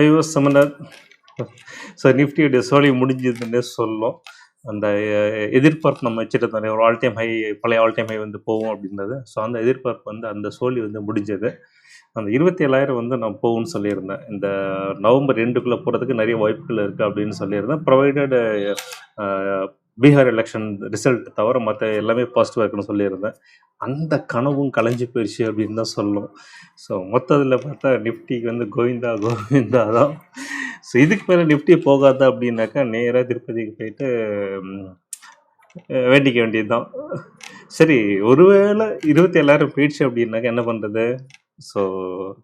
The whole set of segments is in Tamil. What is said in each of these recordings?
ஐயோ சமனாத் ஸோ நிஃப்டியுடைய சோழி முடிஞ்சதுன்னே சொல்லும். அந்த எதிர்பார்ப்பு நம்ம வச்சுட்டு ஒரு ஆல் டைம் ஹை பழைய ஆல் டைம் ஹை வந்து போவோம் அப்படின்றது. ஸோ அந்த எதிர்பார்ப்பு வந்து அந்த சோழி வந்து முடிஞ்சது. அந்த இருபத்தி ஏழாயிரம் வந்து நான் போகும்னு சொல்லியிருந்தேன். இந்த நவம்பர் ரெண்டுக்குள்ளே போகிறதுக்கு நிறைய வாய்ப்புகள் இருக்குது அப்படின்னு சொல்லியிருந்தேன். ப்ரொவைடட் பீகார் எலெக்ஷன் ரிசல்ட் தவிர மற்ற எல்லாமே பாசிட்டிவாக இருக்குன்னு சொல்லியிருந்தேன். அந்த கனவும் கலைஞ்சு போயிடுச்சு அப்படின்னு தான் சொல்லும் ஸோ மொத்தத்தில் பார்த்தா நிஃப்டிக்கு வந்து கோவிந்தா கோவிந்தா தான் ஸோ இதுக்கு மேலே நிஃப்டி போகாதா அப்படின்னாக்கா நேராக திருப்பதிக்கு போயிட்டு வேண்டிக்க வேண்டியது தான் சரி ஒருவேளை இருபத்தி ஏழாயிரம் போயிடுச்சு அப்படின்னாக்கா என்ன பண்ணுறது ஸோ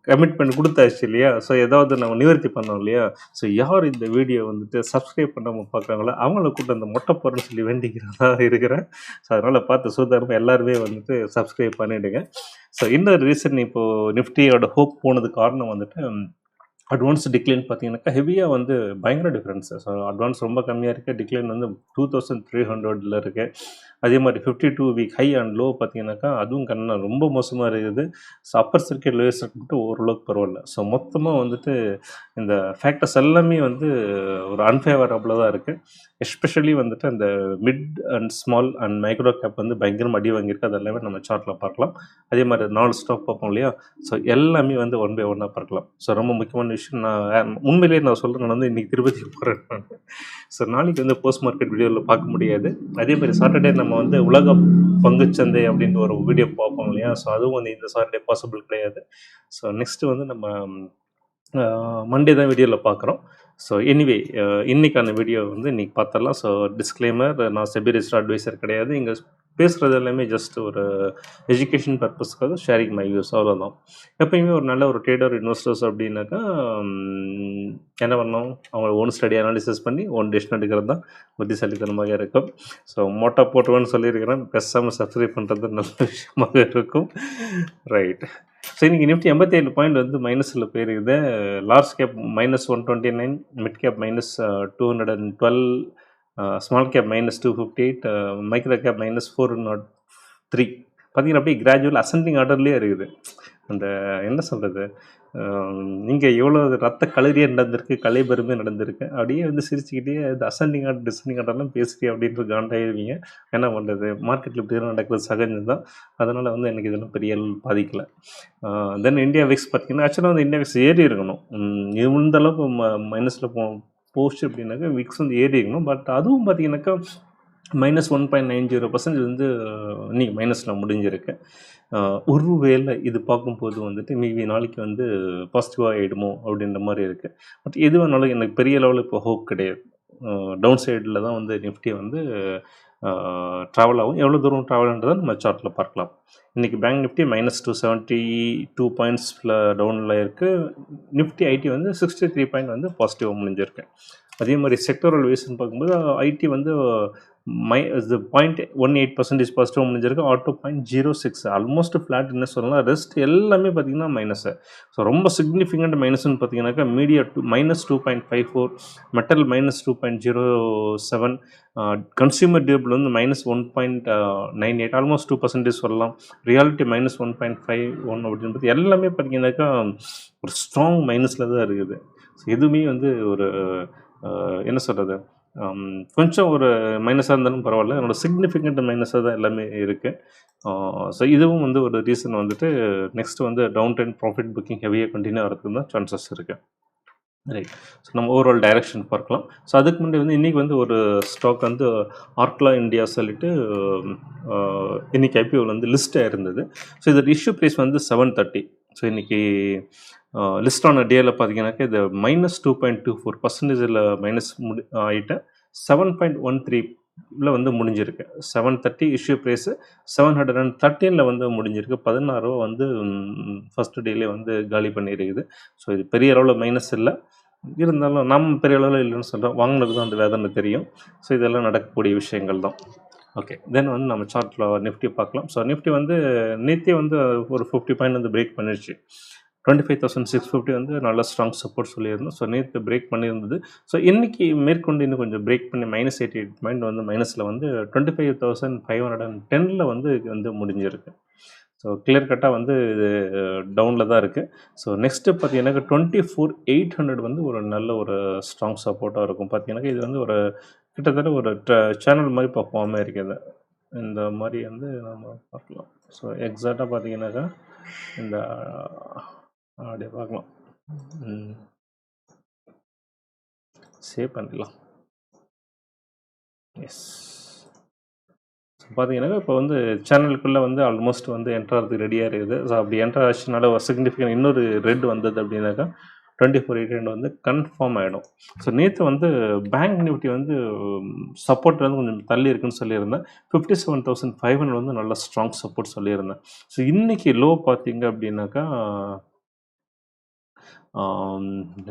கமிட்மெண்ட் கொடுத்தாச்சு இல்லையா? ஸோ ஏதாவது நம்ம நிவர்த்தி பண்ணோம் இல்லையா? ஸோ யார் இந்த வீடியோ வந்துட்டு சப்ஸ்கிரைப் பண்ணாமல் பார்க்குறாங்களோ அவங்கள கூட்ட அந்த மொட்டை போகிறேன்னு சொல்லி வேண்டிக்கிறதா இருக்கிறேன். ஸோ அதனால் பார்த்து சுதாரமாக எல்லாருமே வந்துட்டு சப்ஸ்கிரைப் பண்ணிவிடுங்க ஸோ இன்னொரு ரீசன் இப்போது நிஃப்டியோட ஹோப் போனது காரணம் வந்துட்டு அட்வான்ஸ் டிக்ளைன் பார்த்தீங்கன்னாக்கா ஹெவியாக வந்து பயங்கர டிஃப்ரென்ஸ் ஸோ அட்வான்ஸ் ரொம்ப கம்மியாக இருக்குது டிக்ளைன் வந்து டூ தௌசண்ட் த்ரீ ஹண்ட்ரடில் இருக்குது அதே மாதிரி fifty two week high and low பார்த்தீங்கன்னாக்கா அதுவும் கண்ணா ரொம்ப மோசமாக இருக்குது. So upper circuit lower circuit மட்டும் ஓரளவுக்கு பரவாயில்ல. ஸோ மொத்தமாக வந்துட்டு இந்த ஃபேக்டர்ஸ் எல்லாமே வந்து ஒரு அன்ஃபேவரபுளாக தான் இருக்குது எஸ்பெஷலி வந்துட்டு அந்த mid and small and micro cap வந்து பயங்கரமாக அடி வாங்கியிருக்கு. அது எல்லாமே நம்ம சார்ட்டில் பார்க்கலாம். அதே மாதிரி நாலு ஸ்டாப் பார்ப்போம் இல்லையா? ஸோ எல்லாமே வந்து ஒன் பை ஒன்னாக பார்க்கலாம். ஸோ ரொம்ப முக்கியமான விஷயம் நான் உண்மையிலேயே நான் சொல்கிறேன் நான் வந்து இன்றைக்கி திருப்பதி போகிறேன் நான். ஸோ நாளைக்கு வந்து போஸ்ட் மார்க்கெட் வீடியோவில் பார்க்க முடியாது. அதே மாதிரி சாட்டர்டே நம்ம வந்து உலக பங்குச்சந்தை அப்படின்ற ஒரு வீடியோ பார்ப்போம் இல்லையா? ஸோ அதுவும் வந்து இந்த சாட்டர்டே பாசிபிள் கிடையாது. ஸோ நெக்ஸ்ட்டு வந்து நம்ம மண்டே தான் வீடியோவில் பார்க்குறோம். ஸோ எனிவே இன்னைக்கான வீடியோ வந்து இன்றைக்கி பார்த்தரலாம் ஸோ டிஸ்க்ளைமர் நான் செபி ரெஜிஸ்டர் அட்வைசர் கிடையாது. இங்கே பேசுகிறது எல்லாமே ஜஸ்ட் ஒரு எஜுகேஷன் பர்பஸ்க்காக ஷேரிங் மை வியூஸ் அவ்வளோதான் எப்பயுமே ஒரு நல்ல ஒரு ட்ரேடர் இன்வெஸ்டர்ஸ் அப்படின்னாக்கா என்ன பண்ணோம் அவங்க ஓன் ஸ்டடி அனாலிசிஸ் பண்ணி ஓன் டெசிஷன் எடுக்கிறது தான் புத்திசாலித்தனமாக இருக்கும். ஸோ மோட்டா போட்டுவேன்னு சொல்லியிருக்கிறேன். பேசாமல் சப்ஸ்கிரைப் பண்ணுறது நல்ல விஷயமாக இருக்கும். ரைட் ஸோ இன்றைக்கி நிஃப்டி எண்பத்தேழு பாயிண்ட் வந்து மைனஸில் போயிருக்குது. Large cap minus one twenty nine mid cap minus two hundred and twelve small cap minus two fifty eight micro cap minus four naught three பார்த்தீங்கன்னா அப்படியே கிராஜுவல் அசெண்டிங் ஆர்டர்லேயே இருக்குது. அந்த என்ன சொல்கிறது நீங்கள் um, எவ்வளோ ரத்த கலரியே நடந்திருக்கு கலைபெருமே நடந்திருக்கு அப்படியே வந்து சிரிச்சுக்கிட்டே இந்த அசெண்டிங் ஆர்டர் டிசெண்டிங் ஆர்டர்லாம் பேசுகிறீ அப்படின்ற காண்டாயிருவீங்க. என்ன பண்ணுறது மார்க்கெட்டில் இப்படி நடக்கிறது சகஜம் தான் அதனால் வந்து எனக்கு இதெல்லாம் பெரிய பாதிக்கலை. தென் uh, இந்தியா விக்ஸ் பார்த்தீங்கன்னா ஆக்சுவலாக வந்து இந்தியா விக்ஸ் ஏறி இருக்கணும். இது இந்த அளவுக்கு ம மைனஸில் போ போஸ்ட் அப்படின்னாக்கா விக்ஸ் வந்து ஏறிக்கணும் பட் அதுவும் பார்த்தீங்கன்னாக்கா minus one point nine zero percent வந்து இன்றைக்கி மைனஸில் முடிஞ்சிருக்கு. ஒரு ஒருவேளை இது பார்க்கும்போது வந்துட்டு மீதி நாளைக்கு வந்து பாசிட்டிவாக ஆகிடுமோ அப்படின்ற மாதிரி இருக்குது பட் எது வேணாலும் எனக்கு பெரிய லெவலில் இப்போ ஹோப் கிடையாது. டவுன் சைடில் தான் வந்து நிஃப்டி வந்து ட்ராவல் ஆகும். எவ்வளோ தூரம் ட்ராவல்ன்றதை நம்ம சார்ட்டில் பார்க்கலாம். இன்றைக்கி bank Nifty minus two seventy two பாயிண்ட்ஸில் டவுனில் இருக்குது நிஃப்டி ஐடி வந்து சிக்ஸ்டி த்ரீ பாயிண்ட் வந்து பாசிட்டிவாக முடிஞ்சிருக்கு. அதே மாதிரி செக்டரல் வைஸ்னு பார்க்கும்போது ஐடி வந்து மை இது point one eight percentage positive முடிஞ்சிருக்கு. Auto point zero six almost flat என்ன சொல்லலாம்? ரெஸ்ட் எல்லாமே பார்த்தீங்கன்னா மைனஸு ஸோ ரொம்ப சிக்னிஃபிகண்ட் மைனஸ்னு பார்த்தீங்கன்னாக்கா media too minus two point five four metal minus two point zero seven consumer durable வந்து minus one point nine eight almost two percentage சொல்லலாம். Realty minus one point five one அப்படின்னு பார்த்து எல்லாமே பார்த்தீங்கன்னாக்கா ஒரு ஸ்ட்ராங் மைனஸில் தான் இருக்குது. ஸோ எதுவுமே வந்து ஒரு என்ன சொல்கிறது கொஞ்சம் ஒரு மைனஸாக இருந்தாலும் பரவாயில்ல. என்னோட சிக்னிஃபிகண்ட் மைனஸாக தான் எல்லாமே இருக்குது ஸோ இதுவும் வந்து ஒரு ரீசன் வந்துட்டு நெக்ஸ்ட் வந்து டவுன் டைம் ப்ராஃபிட் புக்கிங் ஹெவியாக கண்டினியூ ஆகிறதுக்கு தான் சான்சஸ் இருக்குது ரைட் ஸோ நம்ம ஓவரால் டைரக்ஷன் பார்க்கலாம். ஸோ அதுக்கு முன்னாடி வந்து இன்றைக்கி வந்து ஒரு ஸ்டாக் வந்து ஆர்க்லா இந்தியா சொல்லிட்டு இன்றைக்கி இன்னைக்கு ஐபிஓவில் வந்து லிஸ்ட்டாக இருந்தது. ஸோ இதோட இஷ்யூ ப்ரைஸ் வந்து செவன் தேர்ட்டி ஸோ இன்றைக்கி லிஸ்ட் ஆன டேயில் பார்த்தீங்கன்னாக்கா இது minus two point two four பர்சன்டேஜில் மைனஸ் முடி ஆகிட்டு செவன் பாயிண்ட் ஒன் த்ரீல வந்து முடிஞ்சிருக்கு. Seven thirty issue price seven hundred and தேர்ட்டீனில் வந்து முடிஞ்சிருக்கு. பதினாறு ரூபா வந்து ஃபஸ்ட்டு டேலே வந்து காலி பண்ணியிருக்குது ஸோ இது பெரிய அளவில் மைனஸ் இல்லை. இருந்தாலும் நம்ம பெரிய அளவில் இல்லைன்னு சொல்கிறோம் வாங்கினது தான் அந்த வேதனை தெரியும். ஸோ இதெல்லாம் நடக்கக்கூடிய விஷயங்கள் தான். ஓகே தென் வந்து நம்ம சார்ட்டில் நிஃப்டி பார்க்கலாம். ஸோ நிஃப்டி வந்து நேற்றே வந்து ஒரு ஃபிஃப்டி பாயிண்ட் வந்து பிரேக் பண்ணிடுச்சு twenty five thousand six fifty வந்து நல்ல ஸ்ட்ராங் சப்போர்ட் சொல்லியிருந்தோம். ஸோ நேற்று பிரேக் பண்ணியிருந்தது. ஸோ இன்றைக்கி மேற்கொண்டு இன்னும் கொஞ்சம் பிரேக் பண்ணி மைனஸ் எயிட்டி எயிட் பாயிண்ட் வந்து மைனஸில் வந்து twenty five thousand five hundred and டெனில் வந்து இது வந்து முடிஞ்சிருக்கு. ஸோ கிளியர் கட்டாக வந்து இது டவுனில் தான் இருக்குது ஸோ நெக்ஸ்ட்டு பார்த்தீங்கன்னாக்கா டுவெண்ட்டி ஃபோர் எயிட் ஹண்ட்ரட் வந்து ஒரு நல்ல ஒரு ஸ்ட்ராங் சப்போர்ட்டாக இருக்கும். பார்த்தீங்கன்னாக்கா இது வந்து ஒரு கிட்டத்தட்ட ஒரு சேனல் மாதிரி பர்ஃபார்மே இருக்குது. இந்த மாதிரி வந்து நம்ம பார்க்கலாம். ஸோ எக்ஸாக்டாக பார்த்தீங்கன்னாக்கா இந்த அப்படியே பார்க்கலாம். சேவ் பண்ணிடலாம். எஸ் பார்த்தீங்கன்னா இப்போ வந்து சேனலுக்குள்ளே வந்து ஆல்மோஸ்ட் வந்து என்ட்ராகிறதுக்கு ரெடியாக இருக்குது. ஸோ அப்படி என்ட்ரா ஆச்சுனால ஒரு சிக்னிஃபிகண்ட் இன்னொரு ரெட் வந்தது அப்படின்னாக்கா டுவெண்ட்டி ஃபோர் எயிட் வந்து கன்ஃபார்ம் ஆகிடும் ஸோ நேற்று வந்து பேங்க் நிஃப்டி வந்து சப்போர்ட் வந்து கொஞ்சம் தள்ளி இருக்குன்னு சொல்லியிருந்தேன். Fifty seven thousand five hundred வந்து நல்ல ஸ்ட்ராங் சப்போர்ட் சொல்லியிருந்தேன். ஸோ இன்றைக்கி லோ பார்த்தீங்க அப்படின்னாக்கா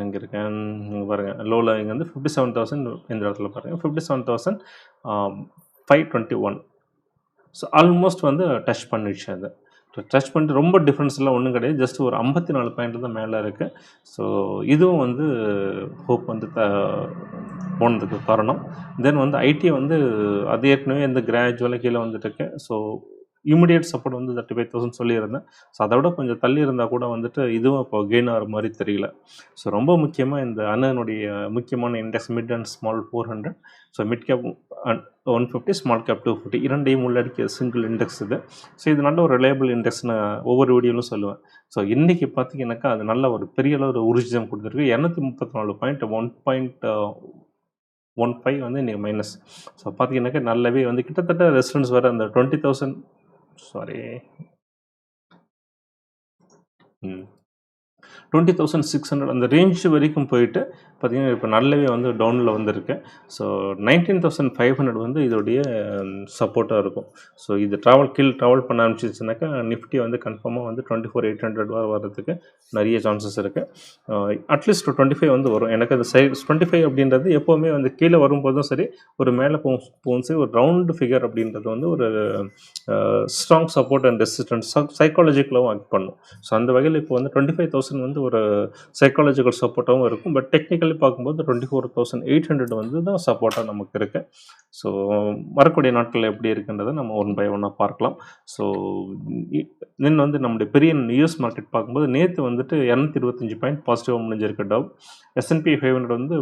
எங்கே இருக்கேன்? இங்கே பாருங்கள் லோவில் இங்கே வந்து ஃபிஃப்டி செவன் தௌசண்ட் இந்த இடத்துல பாருங்கள் fifty seven thousand five twenty one so almost வந்து டச் பண்ணிடுச்சு அது. டச் பண்ணிட்டு ரொம்ப டிஃப்ரென்ஸ்லாம் ஒன்றும் கிடையாது. ஜஸ்ட் ஒரு ஐம்பத்தி நாலு பாயிண்ட் தான் மேலே இருக்குது ஸோ இதுவும் வந்து ஹோப் வந்து த போனதுக்கு காரணம். தென் வந்து ஐடி வந்து அது ஏற்கனவே இந்த கிராஜுவலாக கீழே வந்துட்டு ஸோ இமிடியட் சப்போர்ட் வந்து தேர்ட்டி ஃபைவ் தௌசண்ட் சொல்லியிருந்தேன். ஸோ அதை விட கொஞ்சம் தள்ளி இருந்தால் கூட வந்துட்டு இதுவும் இப்போ கெயின் ஆகிற மாதிரி தெரியல. ஸோ ரொம்ப முக்கியமாக இந்த அண்ணனுடைய முக்கியமான index mid and small four hundred so mid cap one fifty small cap two fifty இரண்டையும் உள்ளடக்கிய சிங்கிள் இண்டெக்ஸ் இது. ஸோ இது நல்ல ஒரு ரிலையபிள் இண்டெக்ஸ்னு ஒவ்வொரு வீடியோலும் சொல்லுவேன். ஸோ இன்றைக்கி பார்த்தீங்கன்னாக்கா அது நல்ல ஒரு பெரிய அளவு ஒரு ஊர்ஜிதம் கொடுத்துருக்கு. இரநூத்தி முப்பத்தி நாலு point one point one five வந்து இன்றைக்கி மைனஸ் ஸோ பார்த்தீங்கன்னாக்கா நல்லாவே வந்து கிட்டத்தட்ட ரெஸ்டாரண்ட்ஸ் வர அந்த டுவெண்ட்டி தௌசண்ட் சாரி ம் டுவெண்ட்டி தௌசண்ட் சிக்ஸ் ஹண்ட்ரட் அந்த ரேஞ்ச் வரைக்கும் போயிட்டு பார்த்தீங்கன்னா இப்போ நல்லாவே வந்து டவுனில் வந்திருக்கு. So nineteen thousand five hundred வந்து இதோடைய சப்போர்ட்டாக இருக்கும். ஸோ இது ட்ராவல் கீழ் ட்ராவல் பண்ண ஆரம்பிச்சிச்சுனாக்கா நிஃப்டி வந்து கன்ஃபார்மாக வந்து டுவெண்ட்டி ஃபோர் எயிட் ஹண்ட்ரட் வரதுக்கு நிறைய சான்சஸ் இருக்குது அட்லீஸ்ட் டுவெண்ட்டி ஃபைவ் வந்து வரும். எனக்கு அந்த சைட் டுவெண்ட்டி ஃபைவ் அப்படின்றது எப்போவுமே வந்து கீழே வரும்போதும் சரி ஒரு மேலே போகும் போகும் சரி ஒரு ரவுண்டு ஃபிகர் அப்படின்றது வந்து ஒரு ஸ்ட்ராங் சப்போர்ட் அண்ட் ரெசிஸ்டன்ஸ் சைக்காலஜிக்கலாகவும் ஆக்ட் பண்ணும். ஸோ அந்த வகையில் இப்போ வந்து டுவெண்ட்டி ஃபைவ் தௌசண்ட் வந்து வந்து ஒரு சைக்காலஜிக்கல் சப்போர்ட்டாகவும் இருக்கும். பட் டெக்னிக்கலி பார்க்கும்போது twenty four thousand eight hundred வந்து தான் சப்போர்ட்டாக நமக்கு இருக்குது ஸோ வரக்கூடிய நாட்கள் எப்படி இருக்குன்றதை நம்ம ஒன் பை ஒன்னாக பார்க்கலாம். ஸோ தென் வந்து நம்முடைய பெரிய யூஎஸ் மார்க்கெட் பார்க்கும்போது நேற்று வந்துட்டு இரநூத்தி இருபத்தஞ்சி பாயிண்ட் பாசிட்டிவாக முடிஞ்சிருக்கு Dow S and P five hundred வந்து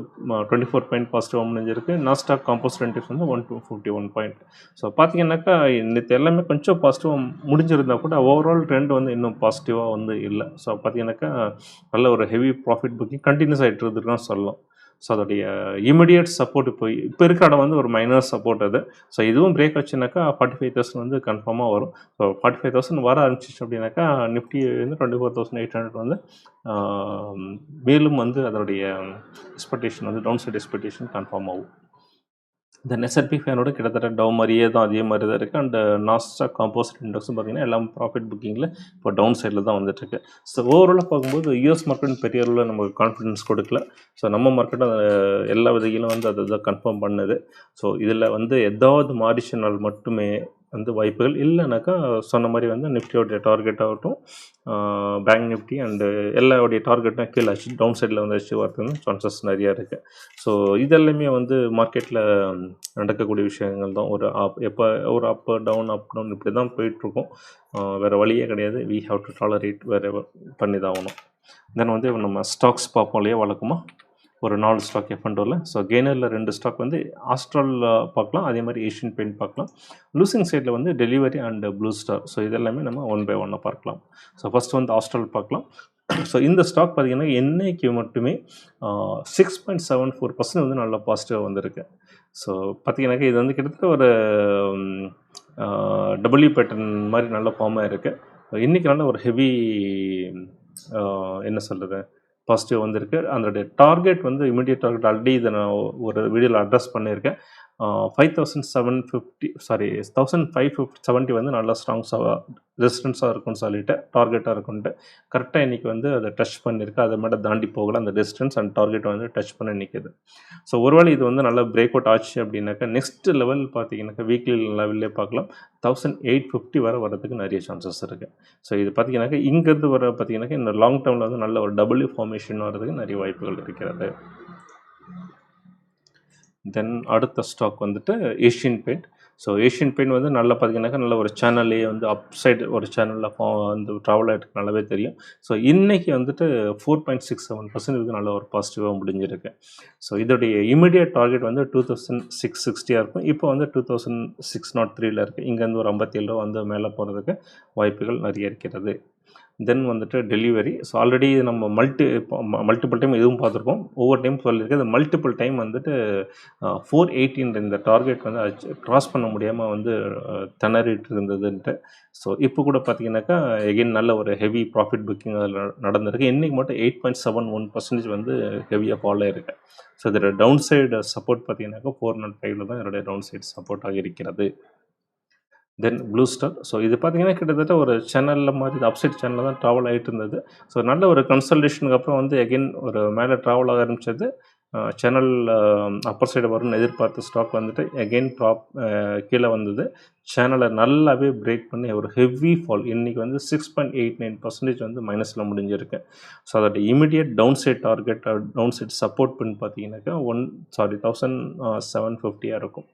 டுவெண்ட்டி ஃபோர் பாயிண்ட் பாசிட்டிவாக முடிஞ்சிருக்கு. நாஸ்டாக் காம்போஸ்ட் இண்டெக்ஸ் வந்து one two fifty one point so பார்த்தீங்கன்னாக்கா நேற்று எல்லாமே கொஞ்சம் பாசிட்டிவாக முடிஞ்சிருந்தால் கூட ஓவரால் ட்ரெண்ட் வந்து இன்னும் பாசிட்டிவாக வந்து இல்லை. ஸோ பார்த்தீங்கன்னாக்கா நல்ல ஒரு ஹெவி ப்ராஃபிட் புக்கிங் கண்டினியூஸ் ஆகிட்டு இருக்குதுன்னு சொல்லலாம். ஸோ அதோடைய இமிடியட் சப்போர்ட் இப்போ இப்போ இருக்கிற இடம் வந்து ஒரு மைனர் சப்போர்ட் அது. ஸோ இதுவும் பிரேக் வச்சுனாக்கா ஃபார்ட்டி ஃபைவ் தௌசண்ட் வந்து கன்ஃபார்மாக வரும். ஸோ ஃபார்ட்டி ஃபைவ் தௌசண்ட் வர ஆரம்பிச்சிச்சு அப்படின்னாக்கா நிஃப்டி வந்து twenty four thousand eight hundred வந்து மேலும் வந்து அதனுடைய எக்ஸ்பெக்டேஷன் வந்து டவுன் சைட் எக்ஸ்பெக்டேஷன் கன்ஃபார்ம் ஆகும். இந்த எஸ்ஆர்பி ஃபேனோட கிட்டத்தட்ட டவு மாதிரியே தான் அதே மாதிரி தான் இருக்குது uh, அண்ட் நாஸ்டா காம்போசிட் இண்டெக்ஸும் பார்த்தீங்கன்னா எல்லாம் ப்ராஃபிட் புக்கிங்கில் இப்போ டவுன் சைடில் தான் வந்துட்டுருக்கு ஸோ ஓவராலாக பார்க்கும்போது யூஎஸ் மார்க்கெட் பெரிய அளவில் நமக்கு கான்ஃபிடன்ஸ் கொடுக்கல. ஸோ நம்ம மார்க்கெட்டும் எல்லா விதைகளும் வந்து அதை தான் கன்ஃபார்ம் பண்ணுது. ஸோ இதில் வந்து எதாவது மாறிச்சினால் மட்டுமே வந்து வாய்ப்புகள் இல்லைனாக்கா சொன்ன மாதிரி வந்து நிஃப்டியோடைய டார்கெட் ஆகட்டும் பேங்க் நிஃப்டி அண்டு எல்லாருடைய டார்கெட்டும் கீழே அச்சு டவுன் சைடில் வந்து அச்சீவ் ஆகிறதுக்கு சான்சஸ் நிறையா இருக்குது ஸோ இதெல்லாமே வந்து மார்க்கெட்டில் நடக்கக்கூடிய விஷயங்கள் தான். ஒரு அப் எப்போ ஒரு அப் டவுன் அப் டவுன் இப்படி தான் போயிட்டுருக்கோம். வேறு வழியே கிடையாது. வி ஹாவ் டு டாலரேட் வேறு பண்ணி தான் ஆகணும். தென் வந்து நம்ம ஸ்டாக்ஸ் பார்ப்போம் இல்லையா வழக்கமாக ஒரு நாலு ஸ்டாக் எஃப் ஸோ கெய்னரில் ரெண்டு ஸ்டாக் வந்து ஆஸ்ட்ரால் பார்க்கலாம் அதே மாதிரி ஏஷியன் பெயிண்ட் பார்க்கலாம். லூசிங் சைடில் வந்து delivery and blue star so இதெல்லாமே நம்ம ஒன் பை ஒன்னாக பார்க்கலாம். ஸோ ஃபஸ்ட் வந்து ஆஸ்ட்ரால் பார்க்கலாம். ஸோ இந்த ஸ்டாக் பார்த்திங்கன்னா என்னைக்கு மட்டுமே six point seven four percent வந்து நல்லா பாசிட்டிவாக வந்திருக்கு. ஸோ பார்த்திங்கனாக்கா இது வந்து கிட்டத்தட்ட ஒரு டபுள்யூ பேட்டர்ன் மாதிரி நல்ல ஃபார்மாக இருக்குது இன்றைக்கி நல்ல ஒரு ஹெவி என்ன சொல்கிறது பாசிட்டிவ் வந்திருக்கு. அதனுடைய டார்கெட் வந்து இமீடியட் டார்கெட் ஆல்ரெடி இதை நான் ஒரு வீடியோவில் அட்ரஸ் பண்ணியிருக்கேன். Five thousand seven fifty sorry thousand five fifty seventy வந்து நல்லா ஸ்ட்ராங்ஸாக ரெசிஸ்டன்ஸாக இருக்கும்னு சொல்லிட்டு டார்கெட்டாக இருக்கும்ட்டு கரெக்டாக இன்றைக்கி வந்து அதை டச் பண்ணியிருக்கு அதை மட்டும் தாண்டி போகல. அந்த ரெசிஸ்டன்ஸ் அண்ட் டார்கெட் வந்து டச் பண்ண நிற்கிது ஸோ ஒருவேளை இது வந்து நல்லா பிரேக் அவுட் ஆச்சு அப்படின்னாக்கா நெக்ஸ்ட் லெவல் பார்த்தீங்கன்னாக்கா வீக்லி லெவல்லே பார்க்கலாம். தௌசண்ட் எயிட் ஃபிஃப்டி வர வரதுக்கு நிறைய சான்சஸ் இருக்குது ஸோ இது பார்த்தீங்கன்னாக்கா இங்கேருந்து வர பார்த்தீங்கன்னாக்கா இந்த லாங் டேர்மில் வந்து நல்ல ஒரு டபுள்யூ ஃபார்மேஷன் வரதுக்கு நிறைய வாய்ப்புகள் இருக்கிறது. தென் அடுத்த ஸ்டாக் வந்துட்டு Asian paint so Asian paint வந்து நல்லா பார்த்தீங்கன்னாக்கா நல்ல ஒரு சேனல்லே வந்து அப் சைடு ஒரு சேனலில் வந்து ட்ராவல் ஆகிட்டு நல்லாவே தெரியும். ஸோ இன்றைக்கி வந்துட்டு four point six seven percent நல்ல ஒரு பாசிட்டிவாக முடிஞ்சிருக்கு. ஸோ இதோடைய இமீடியட் டார்கெட் வந்து டூ தௌசண்ட் சிக்ஸ் சிக்ஸ்டியாக இருக்கும். இப்போ வந்து டூ தௌசண்ட் சிக்ஸ் நாட் த்ரீயில் இருக்குது இங்கேருந்து ஒரு ஐம்பத்தேழு ரூபா வந்து மேலே போகிறதுக்கு வாய்ப்புகள் நிறைய இருக்கிறது. தென் வந்துட்டு டெலிவரி ஸோ ஆல்ரெடி நம்ம மல்டி மல்டிபிள் டைம் எதுவும் பார்த்துருக்கோம் ஒவ்வொரு டைம் சொல்லியிருக்கேன் அது மல்டிபிள் டைம் வந்துட்டு ஃபோர் எயிட்டின் இந்த டார்கெட் வந்து க்ராஸ் பண்ண முடியாமல் வந்து திணறிட்டு இருந்ததுன்ட்டு. ஸோ இப்போ கூட பார்த்தீங்கன்னாக்கா எகெயின் நல்ல ஒரு ஹெவி ப்ராஃபிட் புக்கிங் அதில் நடந்திருக்கு. இன்றைக்கி மட்டும் eight point seven one percentage வந்து ஹெவியாக ஃபாலோ இருக்குது ஸோ இதோட டவுன் சைடு சப்போர்ட் பார்த்தீங்கன்னாக்கா ஃபோர் நாட் ஃபைவ்ல தான் என்னுடைய டவுன் சைடு சப்போர்ட் இருக்கிறது. தென் ப்ளூ ஸ்டார் ஸோ இது பார்த்தீங்கன்னா கிட்டத்தட்ட ஒரு சேனலில் மாதிரி அப்சைட் சேனலில் தான் ட்ராவல் ஆகிட்டு இருந்தது. ஸோ நல்ல ஒரு கன்சல்டேஷனுக்கு அப்புறம் வந்து எகைன் ஒரு மேலே ட்ராவல் ஆக ஆரம்பிச்சது. சேனல் அப்பர் சைடு வரும்னு எதிர்பார்த்த ஸ்டாக் வந்துட்டு எகெயின் ப்ராப் கீழே வந்தது. சேனலை நல்லாவே பிரேக் பண்ணி ஒரு ஹெவி ஃபால் இன்றைக்கி வந்து six point eight nine percentage வந்து மைனஸில் முடிஞ்சிருக்கு. ஸோ அதோட immediate down side target down side support பண்ணி பார்த்தீங்கன்னாக்கா ஒன் சாரி தௌசண்ட் செவன் ஃபிஃப்டியாக இருக்கும்.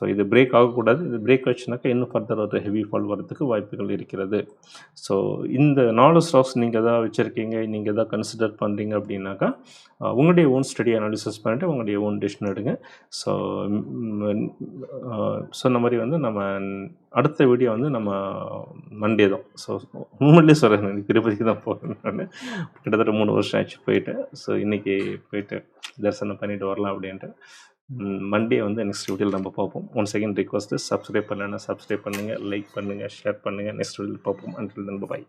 ஸோ இது பிரேக் ஆகக்கூடாது. இது பிரேக் ஆச்சுனாக்கா இன்னும் ஃபர்தர் ஒரு ஹெவி ஃபால் வரதுக்கு வாய்ப்புகள் இருக்கிறது. ஸோ இந்த நாலு ஸ்டாக்ஸ் நீங்கள் எதாவது வச்சுருக்கீங்க நீங்கள் எதாவது கன்சிடர் பண்ணுறீங்க அப்படின்னாக்கா உங்களுடைய ஓன் ஸ்டடி அனாலிசிஸ் பண்ணிட்டு உங்களுடைய ஓன் டிசிஷன் எடுங்க. ஸோ சொன்ன மாதிரி வந்து நம்ம அடுத்த வீடியோ வந்து நம்ம மண்டே தான். ஸோ உண்மையிலே சொல்கிறேன் எனக்கு திருப்பதிக்கு தான் போகிறேன் நான். கிட்டத்தட்ட மூணு வருஷம் ஆச்சு போயிட்டு. ஸோ இன்றைக்கி போயிட்டு தரிசனம் பண்ணிட்டு வரலாம் அப்படின்ட்டு. மண்டே வந்து நெக்ஸ்ட் வீடியோவில் நம்ம பார்ப்போம். ஒன் செகண்ட் ரிக்வஸ்ட்டு சப்ஸ்கிரைப் பண்ணலன்னா சப்ஸ்கிரைப் பண்ணுங்கள் லைக் பண்ணுங்கள் ஷேர் பண்ணுங்கள் நெக்ஸ்ட் வீடியோவில் பார்ப்போம். அன்டில் தன் பாய்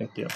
தேங்க்யூ